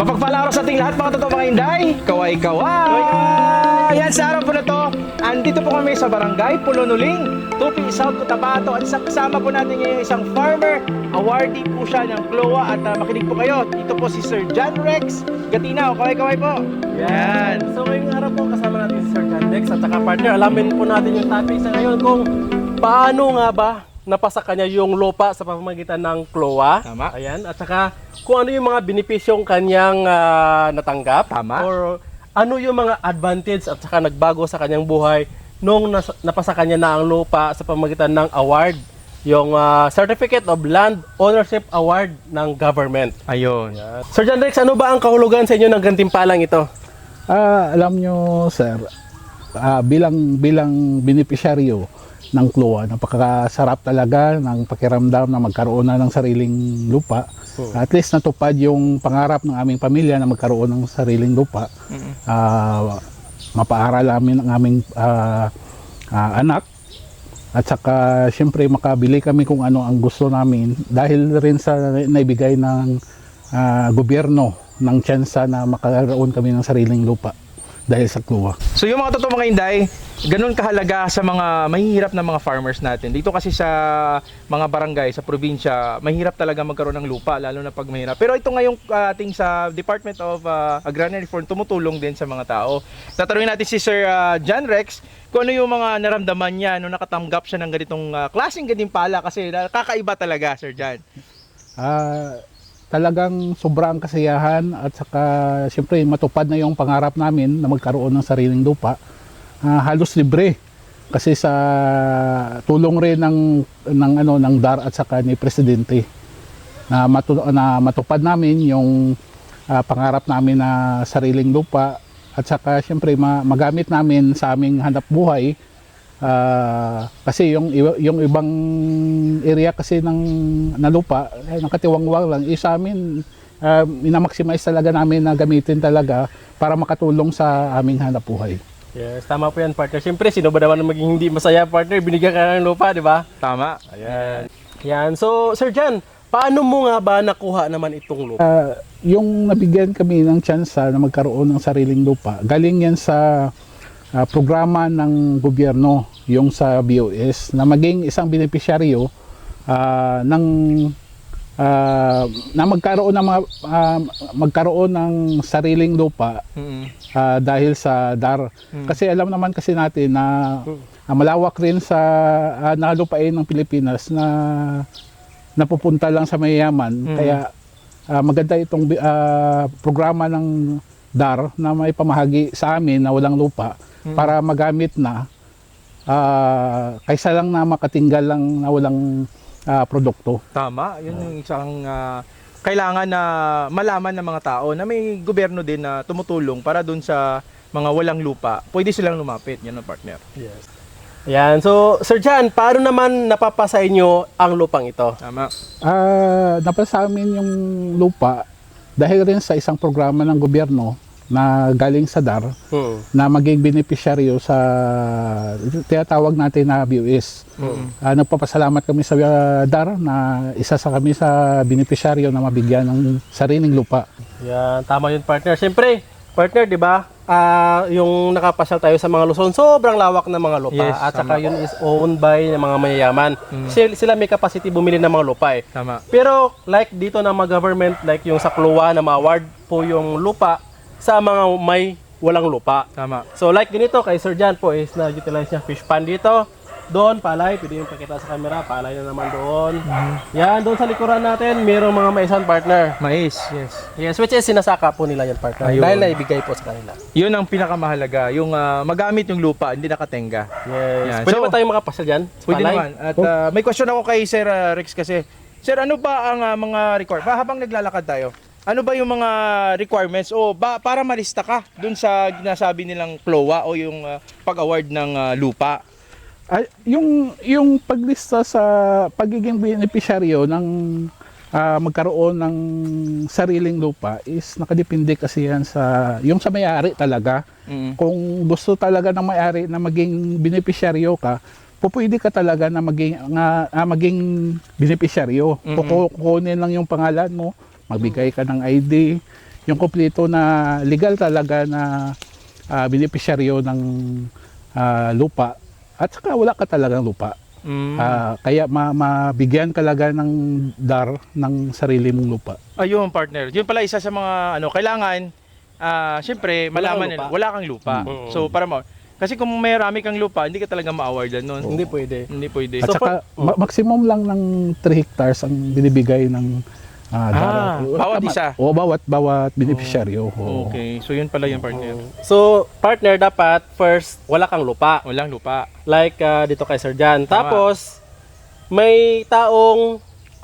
Mapagpalang araw sa ating lahat mga totoo mga inday. Kaway kaway. Yan sa araw po na to. Andito po kami sa barangay Pulonuling, Tupi, South Cotabato. At sa kasama po natin ngayon isang farmer. Awardee po siya ng CLOA at ah, makinig po kayo. Ito po si Sir John Rex Gatinaw. Kaway kaway po. Yan. So ngayong araw po kasama natin si Sir John Dex at saka partner. Alamin po natin yung topic sa ngayon kung paano nga ba napasa kanya yung lupa sa pamamagitan ng CLOA. Tama. Ayan. At saka kung ano yung mga benepisyong kanyang ah, natanggap. Tama. Or ano yung mga advantage at saka nagbago sa kanyang buhay nung nas- napasa kanya na ang lupa sa pamamagitan ng award. Yung ah, Certificate of Land Ownership Award ng government. Ayun. Sir John Rex, ano ba ang kahulugan sa inyo ng gantimpalang ito? Ah, alam nyo, sir, ah, bilang bilang beneficiaryo ng CLOA, napakasarap talaga ng pakiramdam na magkaroon na ng sariling lupa. At least natupad yung pangarap ng aming pamilya na magkaroon ng sariling lupa. Ah, mapaaral namin ang aming ah, ah, anak. At saka siyempre makabili kami kung ano ang gusto namin dahil rin sa naibigay ng ah, gobyerno ng tsansa na makakaroon kami ng sariling lupa dahil sa CLOA. So yung mga totoo mga inday, ganun kahalaga sa mga mahihirap na mga farmers natin. Dito kasi sa mga barangay, sa probinsya, mahirap talaga magkaroon ng lupa, lalo na pag mahirap. Pero ito ngayong uh, ating sa Department of uh, Agrarian Reform, tumutulong din sa mga tao. Tatanungin natin si Sir uh, John Rex kung ano yung mga naramdaman niya nung nakatanggap siya ng ganitong uh, klaseng gantimpala kasi uh, kakaiba talaga, Sir John. Ah, talagang sobrang kasiyahan at saka siyempre matupad na yung pangarap namin na magkaroon ng sariling lupa. Ah, halos libre kasi sa tulong rin ng ng ano ng DAR at saka ni presidente na, matu- na matupad namin yung ah, pangarap namin na sariling lupa at saka siyempre ma- magamit namin sa aming hanap buhay Ah, kasi yung yung ibang area kasi ng na lupa ay nakatiwangwang lang eh, sa amin uh, minamaximize talaga namin na gamitin talaga para makatulong sa aming hanap buhay. Yes, tama po yan, partner. Siyempre, sino ba naman ang maging hindi masaya, partner? Binigyan ka ng lupa, di ba? Tama. Ayan. Yan. So, Sir Jan, paano mo nga ba nakuha naman itong lupa? Ah, yung nabigyan kami ng tsansa na magkaroon ng sariling lupa, galing yan sa ah, programa ng gobyerno, yung sa BOS, na maging isang benepisyaryo ah, ng ah, na magkaroon ng mga, ah, magkaroon ng sariling lupa ah, dahil sa DAR. Kasi alam naman kasi natin na ah, malawak rin sa uh, nalupain ng Pilipinas na napupunta lang sa mayayaman. Kaya ah, maganda itong ah, programa ng DAR na may pamahagi sa amin na walang lupa para magamit na ah, kaysa lang na makatinggal lang na walang ah, produkto. Tama, yun yung isang ah, kailangan na malaman ng mga tao na may gobyerno din na tumutulong para dun sa mga walang lupa. Pwede silang lumapit, yan ang partner. Yes. Ayan. So, Sir Jan, paano naman napapasa inyo ang lupang ito? Tama. Ah, napasa amin yung lupa dahil rin sa isang programa ng gobyerno na galing sa DAR Hmm. na maging beneficiaryo sa tinatawag natin na BOS. Ah, nagpapasalamat kami sa ah, DAR na isa sa kami sa beneficiaryo na mabigyan ng sariling lupa. Yan, tama yun, partner. Siyempre, partner, di ba? Ah, yung nakapasyal tayo sa mga Luzon, sobrang lawak ng mga lupa. Yes, at saka yun is owned by ng mga mayayaman. Sila, sila may capacity bumili ng mga lupa eh. Tama. Pero like dito na mga government, like yung sa Kluwa na ma-award po yung lupa sa mga may walang lupa. Tama. So like ganito kay Sir Jan po is na-utilize niya fish pond dito. Doon, palay, pwede yung pakita sa camera, palay na naman doon. Yan, doon sa likuran natin, mayroong mga maisan partner. Mais, yes. Yes, which is sinasaka po nila yan partner. Ayun. Dahil naibigay po sa kanila. Yun ang pinakamahalaga, yung ah, magamit yung lupa, hindi nakatenga. Yes. Yan. Pwede So, ba tayong makapasal dyan? Pwede palay? naman. At ah, may question ako kay Sir ah, Rex kasi. Sir, ano ba ang ah, mga requirements? Pa, habang naglalakad tayo, ano ba yung mga requirements o ba, para malista ka dun sa ginasabi nilang PLOA o yung ah, pag-award ng ah, lupa? Ah, yung yung paglista sa pagiging beneficiaryo ng ah, magkaroon ng sariling lupa is nakadepende kasi yan sa yung sa may-ari talaga. Mm. Kung gusto talaga ng may-ari na maging beneficiaryo ka, pupwede ka talaga na maging nga ah, maging beneficiaryo. Mhm. Kuku- Kukunin lang yung pangalan mo, magbigay ka ng ID, yung kompleto na legal talaga na ah, beneficiaryo ng ah, lupa at saka wala ka talagang lupa. Mm. Ah, kaya ma- mabigyan ka talaga ng dar ng sarili mong lupa. Ayun, partner. Yun pala isa sa mga ano, kailangan ah syempre Wala malaman nila, lupa. wala kang lupa. Mm. So para mo kasi kung may marami kang lupa, hindi ka talaga ma-awardan noon. Hindi pwede. Hindi pwede. At So, saka ma- maximum lang ng 3 hectares ang binibigay ng ah. Ah, bawat Tama. isa? O bawat bawat beneficiaryo. Oo. Okay. So yun pala yung partner. So, partner, dapat first, wala kang lupa. Walang lupa. Like ah, dito kay Sir Jan. Tama. Tapos, may taong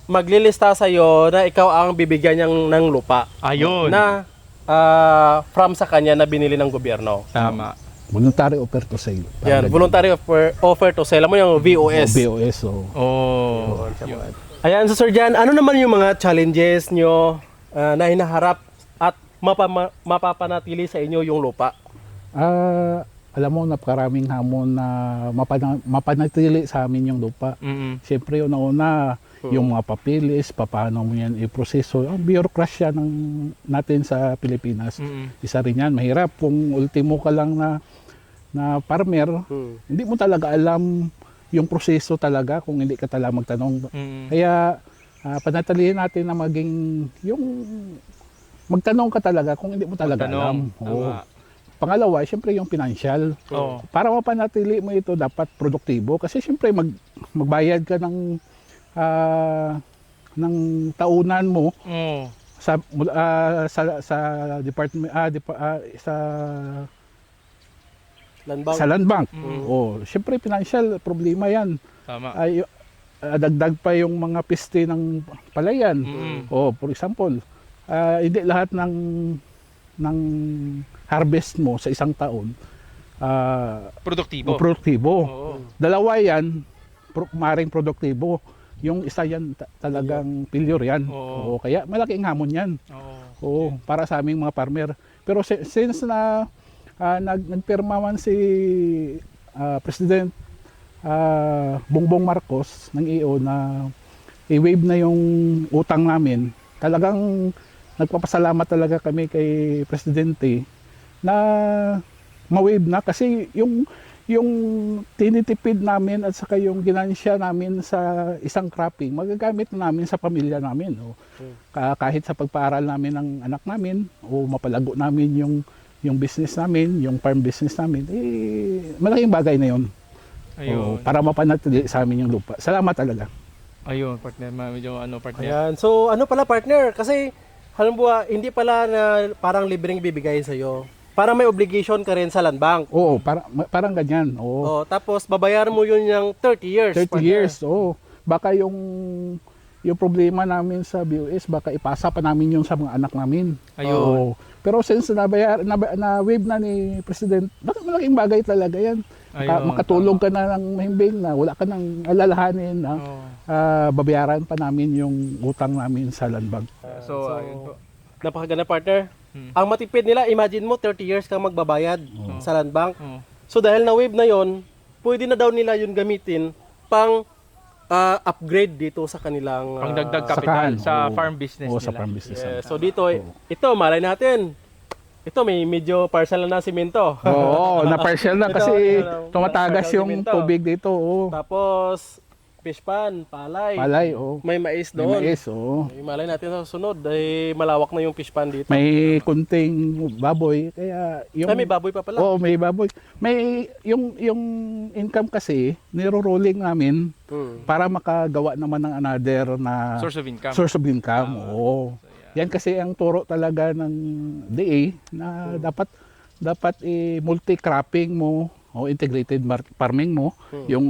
maglilista sa'yo na ikaw ang bibigyan niyang ng lupa. Ayun. Na ah, from sa kanya na binili ng gobyerno. Tama. Voluntary offer to sale. Yan, voluntary offer, offer to sell. Alam mo yung VOS. BOS. Oh. Oh. Yun. Ayan, so Sir Jan, ano naman yung mga challenges nyo ah, na hinaharap at mapama- mapapanatili sa inyo yung lupa? Ah, alam mo, napakaraming hamon na mapana- mapanatili sa amin yung lupa. Mm. Siyempre, una-una, yung mga papilis, paano mo yan iproseso. Ang bureaucracia ng, natin sa Pilipinas. Mm. Isa rin yan, mahirap. Kung ultimo ka lang na, na farmer, Hmm. hindi mo talaga alam yung proseso talaga kung hindi ka talaga magtanong. Mm. Kaya ah, panatilihin natin na maging yung magtanong ka talaga kung hindi mo talaga alam. Tanong. Oo. Tama. Pangalawa, siyempre yung financial. Oh. Para mapanatili mo ito, dapat produktibo. Kasi siyempre mag, magbayad ka ng ah, ng taunan mo Oh. sa ah, sa sa department ah, depa- ah, sa Landbang? sa land bank. Mm. Oh, siyempre financial problema 'yan. Tama. Ay dagdag pa yung mga piste ng palayan. Mm. Oh, for example, ah, hindi lahat ng ng harvest mo sa isang taon ah Produktibo. produktibo. Oo. Dalawa 'yan, pro, maring produktibo. Yung isa yan ta- talagang failure yan. Oo. Oo, kaya malaking hamon yan. Oo. Oo, para sa aming mga farmer. Pero si- since na ah, nag nagpirma man si ah, President ah, Bongbong Marcos ng EO na i-waive na yung utang namin, talagang nagpapasalamat talaga kami kay Presidente na ma-waive na. Kasi yung yung tinitipid namin at saka yung ginansya namin sa isang cropping, magagamit na namin sa pamilya namin. O, ka- kahit sa pagpaaral namin ng anak namin o mapalago namin yung yung business namin, yung farm business namin, eh, malaking bagay na yun. Ayun. O, para mapanatili sa amin yung lupa. Salamat talaga. Ayun, partner. Medyo ano, partner. Ayan. So, ano pala partner? Kasi, halimbawa, hindi pala na parang libreng ibibigay sa'yo. Parang may obligation ka rin sa land bank. Oo, para, parang ganyan. Oo. Oh, tapos, babayaran mo yun yung 30 years. 30 partner. years, oo. Baka yung yung problema namin sa BOS, baka ipasa pa namin yung sa mga anak namin. Ayun. Oo. Pero since nabayar, na, na wave na ni President, baka malaking bagay talaga yan. Maka- Ayun, makatulog ka na ng mahimbing na wala ka nang alalahanin na Oo. ah, babayaran pa namin yung utang namin sa land bank. So, ayun po. Napakaganda partner. Hmm. Ang matipid nila, imagine mo 30 years kang magbabayad sa land bank. Oo. So dahil na wave na yon, pwede na daw nila yun gamitin pang ah, upgrade dito sa kanilang ah, Pangdagdag capital Sakahan. sa Oo. farm business Oo, nila. sa farm business. Yeah, so dito, eh, ito, malay natin. Ito, may medyo parcel na ng simento. Oo, na partial na Ito, kasi ito, tumatagas partial yung simento. tubig dito. Oo. Tapos, fish pan, palay. Palay, oo. May mais May doon. mais, oo. May malay natin sa sunod, dahil malawak na yung fish pan dito. May kunting baboy, kaya yung Ay, may baboy pa pala. Oo, may baboy. May yung yung income kasi niro-rolling namin Hmm. para makagawa naman ng another na Source of income. source of income. Oo. Yan kasi ang turo talaga ng DA na dapat dapat i multi-cropping mo o integrated farming mo yung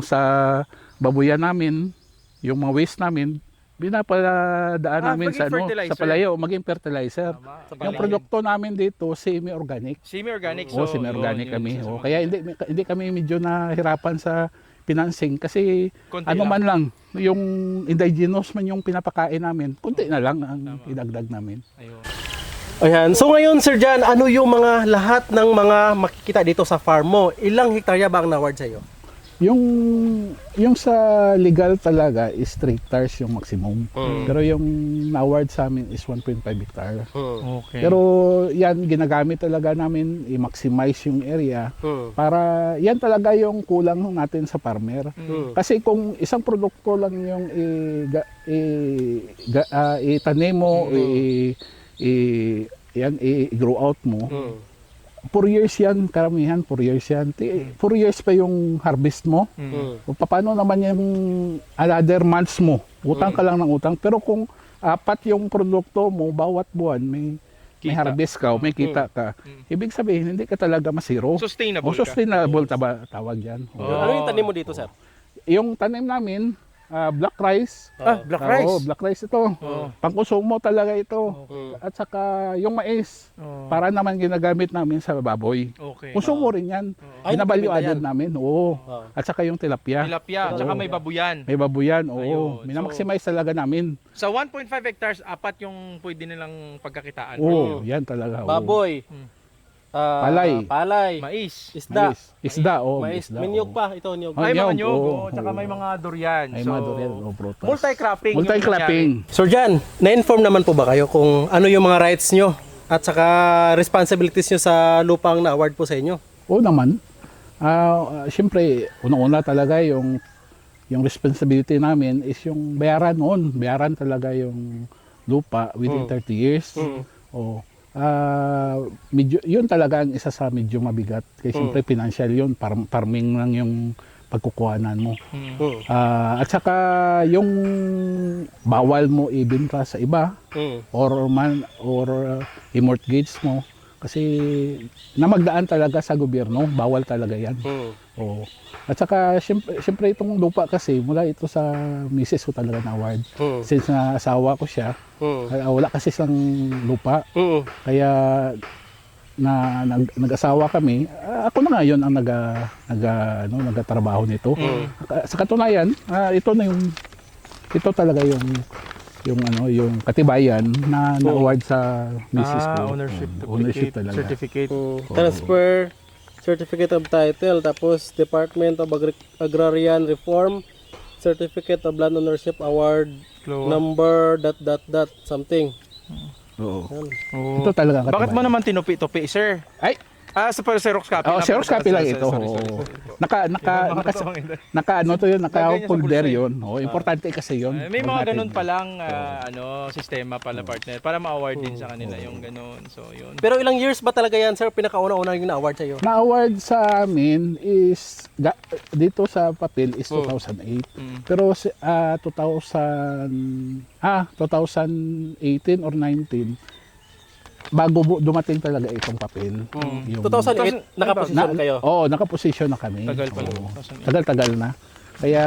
sa babuyan namin, yung mga waste namin binapadaan Ah, namin sa ano sa palayo maging fertilizer. Tama. Yung produkto namin dito semi-organic. Semi-organic. Oo, so, semi-organic yun, yun, kami. sa Oo, mga- kaya hindi hindi kami medyo nahirapan sa financing kasi Konti ano lang. man lang yung indigenous man yung pinapakain namin, kunti na lang ang idagdag namin. Ayun. Ayan. So ngayon, Sir Jan, ano yung mga lahat ng mga makikita dito sa farm mo? Ilang hektarya ba ang naward sa'yo? Yung yung sa legal talaga is 3 hectares yung maximum. Mm. Pero yung na-award sa amin is 1.5 hectare. Mm. Okay. Pero yan ginagamit talaga namin i-maximize yung area Mm. para yan talaga yung kulang natin sa farmer. Mm. Kasi kung isang produkto lang yung i, ga- i, ga- ah, itanim mo, Mm. i, i, yan, i-grow out mo, Mm. 4 years yan, karamihan 4 years yan. 4 years pa yung harvest mo. Mm. O paano naman yung another months mo? Utang ka lang ng utang. Pero kung apat yung produkto mo, bawat buwan may may harvest ka, o may kita ka. Ibig sabihin, hindi ka talaga masiro. Sustainable O ka. sustainable taba, tawag yan. O. Ano yung tanim mo dito, sir? Yung tanim namin, ah, black rice. Ah, black Ah, rice. oo, black rice ito. Pangkonsumo talaga ito. Mm. At saka yung mais, Oh. para naman ginagamit namin sa baboy. Okay. Konsumo rin yan. Ay, Binabalyo added yan. namin. Oo. Oo. At saka yung tilapia. Tilapia, tsaka may babuyan. May babuyan, oo. Ayun. Minamaximize talaga namin. Sa 1.5 hectares, apat yung pwede nilang pagkakitaan. Oo, yan talaga. oo. Baboy. Mm. Ah, Palay. Palay. Mais. Isda. Mais. Isda, oo. Mais. isda, May niyog oo. pa. Ito, niyog. Oh, Ay, mga niyog, nyog. oo, oh, tsaka oo. may mga durian. Ay, so, mga durian, o prutas. Multi-cropping. yung Multi-cropping. Sir Jan, na-inform naman po ba kayo kung ano yung mga rights nyo at saka responsibilities nyo sa lupang na-award po sa inyo? Oo naman. Ah, Siyempre, unang-una talaga yung yung responsibility namin is yung bayaran noon. Bayaran talaga yung lupa within Mm. 30 years. Mm. Ah, medyo, yun talaga ang isa sa medyo mabigat. Kasi siyempre financial yun. Farm, farming lang yung pagkukuhanan mo. Mm. Mm. Ah, at saka yung bawal mo ibenta sa iba Mm. or man or uh, i-mortgage mo kasi na magdaan talaga sa gobyerno, bawal talaga 'yan. Mm. Oo. At saka syempre, syempre itong lupa kasi mula ito sa misis ko talaga na award. Mm. Since na asawa ko siya, Mm. ah, wala kasi siyang lupa. Mm. Kaya na nag, nag-asawa kami, ah, ako na ngayon ang naga naga ano, nagatrabaho nito. Ka- Sa katunayan, ah, ito na yung ito talaga yung yung ano, yung katibayan na na-award sa misis Ah, ko. ownership, Oo, ownership talaga. certificate. Transfer Certificate of Title, tapos Department of Agri- Agrarian Reform, Certificate of Land Ownership Award, Clo- number, dot, dot, dot, something. Oo. Yan. Oo. Ito talaga ang Bakit mo katibayan. naman tinupi-tupi, sir? Ay, Ah, sa para Xerox copy. oh, na- Xerox copy lang ito. sorry, sorry, sorry. Naka naka naka, naka ano to yun, naka sa folder yun. Oh, importante kasi yun. Eh, may mga natin- ganun palang ah, ano, sistema pala partner para ma-award din sa kanila yung ganun. So, yun. Pero ilang years ba talaga yan, sir? Pinakauna-una yung na-award sa'yo? Na-award sa amin is dito sa papel is Oh. 2008. Mm. Pero si- ah 2000 ah 2018 or 19 bago bu- dumating talaga itong papel. Yung- 2008, nakaposisyon na, kayo. Oo, nakaposisyon na kami. Tagal. 2008. Tagal-tagal na. Kaya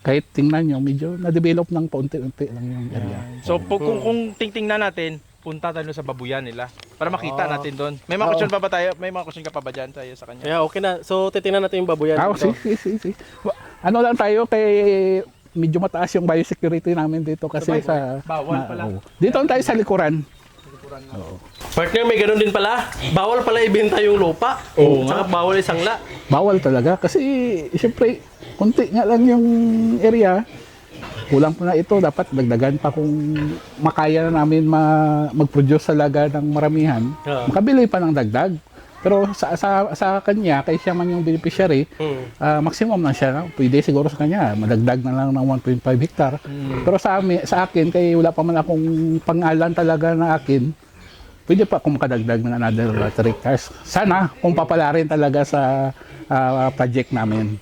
kahit tingnan nyo, medyo na-develop ng paunti-unti lang yung area. So, pu- kung, kung tingtingnan natin, punta tayo sa babuyan nila para makita Ah. natin doon. May mga Oo. question pa ba tayo? May mga question ka pa ba dyan tayo sa kanya? Kaya okay na. So, titingnan natin yung babuyan. Dito. si, si, si, si. Ano lang tayo kay medyo mataas yung biosecurity namin dito kasi sa Bawal pala. oo. Dito lang tayo sa likuran. Partner, may ganun din pala. Bawal pala ibenta yung lupa. Oo Tsaka bawal isangla. Bawal talaga kasi siyempre kunti nga lang yung area. Kulang pa na ito, dapat dagdagan pa kung makaya na namin ma- mag-produce talaga ng maramihan. Oo. Makabili pa ng dagdag. Pero sa, sa, sa kanya, kay siya man yung beneficiary, Hmm. Ah, maximum na siya. Pwede siguro sa kanya, madagdag na lang ng 1.5 hectare. Pero sa, amin, sa akin, kay wala pa man akong pangalan talaga na akin, pwede pa akong makadagdag ng another 3 hectares. Sana, kung papalarin talaga sa ah, project namin.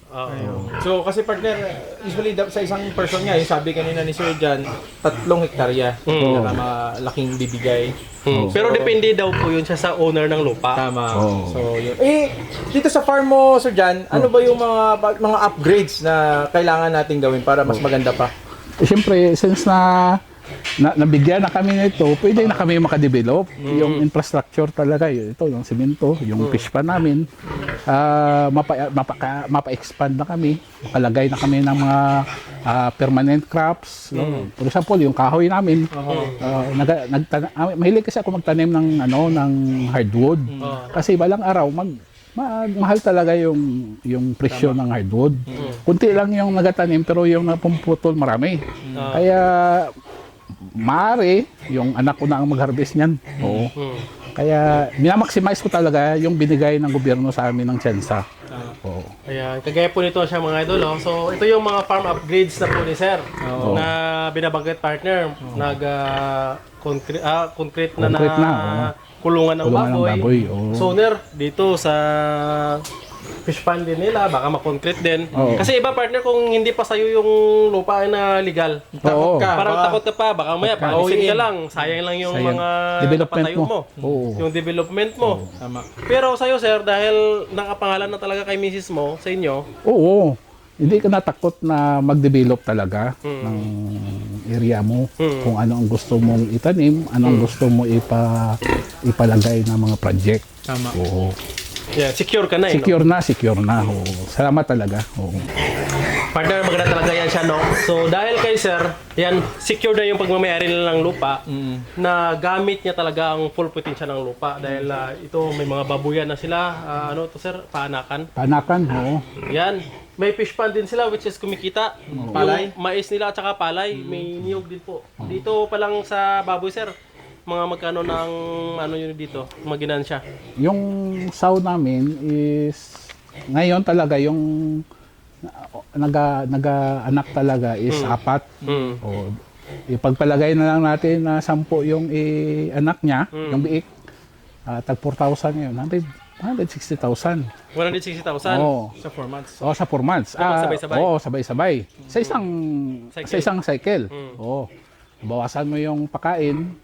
So, kasi partner, usually sa isang person nga, yung sabi kanina ni Sir John, tatlong hektarya. Mm. Para malaking bibigay. Hmm. Pero depende daw po yun siya sa owner ng lupa. Tama. Oo. So, yun. Eh, dito sa farm mo, Sir John, ano ba yung mga mga upgrades na kailangan natin gawin para mas maganda pa? Eh, Siyempre, since na, na nabigyan na kami nito, pwede na kami makadevelop. Yung infrastructure talaga, yun, ito, yung simento, yung fish pan namin, ah, mapa, mapaka, mapa-expand na kami. Makalagay na kami ng mga ah, permanent crops. no? For example, yung kahoy namin, ah, naga, nagtana, ah, mahilig kasi ako magtanim ng, ano, ng hardwood. Kasi balang araw, mag, ma- mahal talaga yung yung presyo ng hardwood. Kunti lang yung nagatanim pero yung napumputol marami. Ah. Kaya maaari yung anak ko na ang mag-harvest niyan. Oo. Kaya minamaximize ko talaga yung binigay ng gobyerno sa amin ng tsensa. Ah. Oo. Ayan, kagaya po nito siya mga idol. Oh. So, ito yung mga farm upgrades na po ni Sir na binabanggit partner. Nag ah, concrete, ah, concrete na Concrete na, na, oo. kulungan ng Kulungan ng baboy. baboy, oo. Soner dito sa fish pond din nila, baka makoncrete din. Oo. Kasi iba partner kung hindi pa sa'yo yung lupa na legal. Oo. ka. Parang takot ka pa, baka maya, pauwiin ka lang. Sayang lang yung Sayang. mga Development napatayo mo. Oo. Yung development mo. Tama. Pero sa'yo sir, dahil nakapangalan na talaga kay misis mo, sa inyo, Oo. Hindi ka natakot na mag-develop talaga ng area mo. Mm. Kung ano ang gusto mong itanim, ano ang gusto mo ipa, ipalagay ng mga project. Tama. Oo. Yeah, secure ka na eh. no? Secure na, secure na. Oo. Salamat talaga. Oo. Partner, maganda talaga yan siya, no? So, dahil kay sir, yan, secure na yung pagmamayari nila ng lupa, na gamit niya talaga ang full potential ng lupa. Dahil ah, ito, may mga babuyan na sila. Ah, ano to sir? Paanakan. Panakan, oo. Yan. May fish pond din sila which is kumikita. Palay? Yung mais nila at saka palay, may niyog din po. Dito pa lang sa baboy sir, mga magkano ng ano yun dito, mga ginansya. Yung sow namin is ngayon talaga yung naga naga anak talaga is apat. Mm. O ipagpalagay na lang natin na sampu yung i- anak niya, yung biik. Uh, tag 4,000 ngayon. 100 160,000. 160,000. Oo. Sa 4 months. Oh, sa 4 months. Ah, sabay-sabay? Oo, sabay-sabay. Sa isang Cycle. sa isang cycle. Mm. Oo. Bawasan mo yung pakain,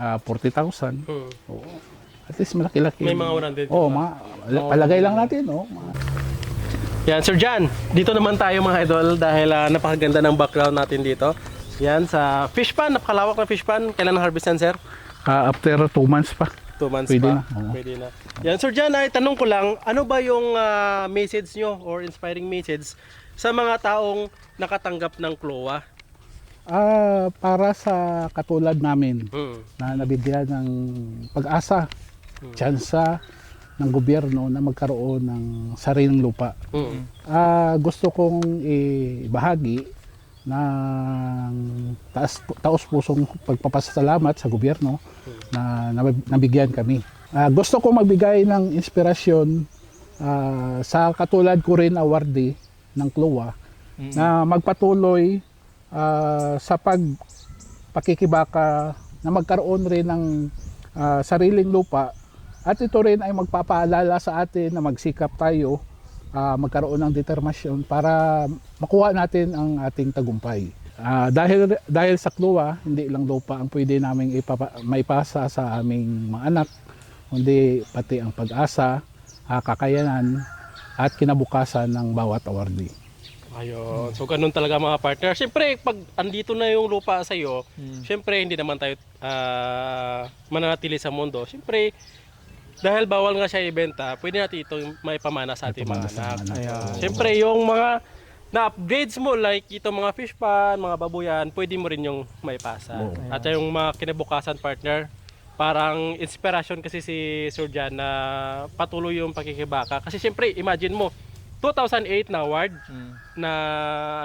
ah, 40,000. Mm. Oo. At least malaki-laki. May mga 100. Oo, mga palagay lang natin, oh. Yan, Sir Jan, dito naman tayo mga idol dahil ah, napakaganda ng background natin dito. Yan, sa fish pan, napakalawak na fish pan. Kailan harvest yan, sir? Ah, after 2 months pa. Two months Pwede pa. na. Pwede na. Yan, Sir Jan, ay tanong ko lang, ano ba yung ah, message nyo or inspiring message sa mga taong nakatanggap ng CLOA? Ah, para sa katulad namin Hmm. na nabigyan ng pag-asa, tsansa ng gobyerno na magkaroon ng sariling lupa. Hmm. Ah, gusto kong ibahagi ng taas, taos pusong pagpapasalamat sa gobyerno na nab- nabigyan kami. Ah, gusto kong magbigay ng inspirasyon ah, sa katulad ko rin awardee ng CLOA na magpatuloy ah, sa pag pakikibaka na magkaroon rin ng ah, sariling lupa at ito rin ay magpapaalala sa atin na magsikap tayo ah, magkaroon ng determinasyon para makuha natin ang ating tagumpay. Ah, dahil dahil sa kluwa, hindi lang lupa ang pwede naming ipapa, maipasa sa aming mga anak, kundi pati ang pag-asa, ah, kakayanan at kinabukasan ng bawat awardee. Ayun. So, ganun talaga mga partner. Siyempre, pag andito na yung lupa sa iyo, Hmm. siyempre, hindi naman tayo ah, mananatili sa mundo. Siyempre, dahil bawal nga siya ibenta, pwede natin ito maipamana sa ating mga anak. Siyempre, yung mga na-upgrades mo, like itong mga fish pan, mga babuyan, pwede mo rin yung maipasa. Oo. At yung mga kinabukasan partner, parang inspiration kasi si Sir Jan na patuloy yung pakikibaka. Kasi siyempre, imagine mo, 2008 na award na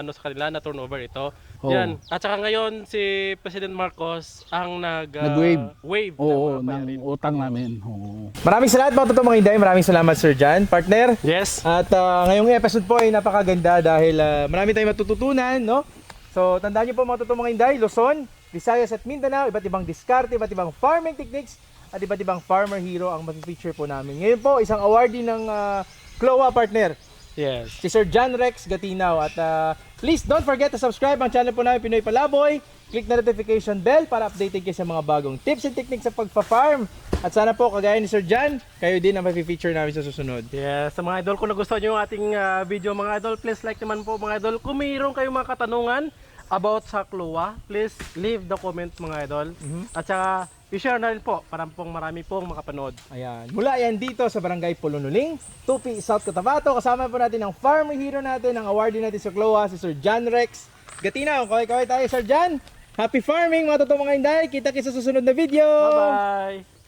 ano sa kanila na turnover ito. Oo. Yan. At saka ngayon si President Marcos ang nag ah, Nag-wave. wave Oo, ng ng utang namin. Oo. Maraming salamat mga totoong mga inday. Maraming salamat Sir Jan, partner. Yes. At ah, ngayong episode po ay napakaganda dahil ah, marami tayong matututunan, no? So, tandaan niyo po mga totoong mga inday, Luzon, Visayas at Mindanao, iba't ibang diskarte, iba't ibang farming techniques, at iba't ibang farmer hero ang mapi-feature po namin. Ngayon po, isang awardee ng uh, CLOA partner, Yes. si Sir John Rex Gatinaw. At ah, please don't forget to subscribe ang channel po namin Pinoy Palaboy. Click na notification bell para updated kayo sa mga bagong tips and techniques sa pagpa-farm. At sana po, kagaya ni Sir John, kayo din ang mapi-feature namin sa susunod. Yes, sa mga idol, kung nagustuhan nyo yung ating ah, video mga idol, please like naman po mga idol. Kung mayroon kayong mga katanungan about sa Kloa, please leave the comment mga idol. At saka, i-share na rin po para pong marami pong makapanood. Ayan. Mula yan dito sa Barangay Pulunuling, Tupi, South Cotabato. Kasama po natin ang farmer hero natin, ang awardee natin sa CLOA, si Sir John Rex. Gatinaw, kaway-kaway tayo Sir John. Happy farming mga totoong mga inday. Kita kita sa susunod na video. Bye-bye!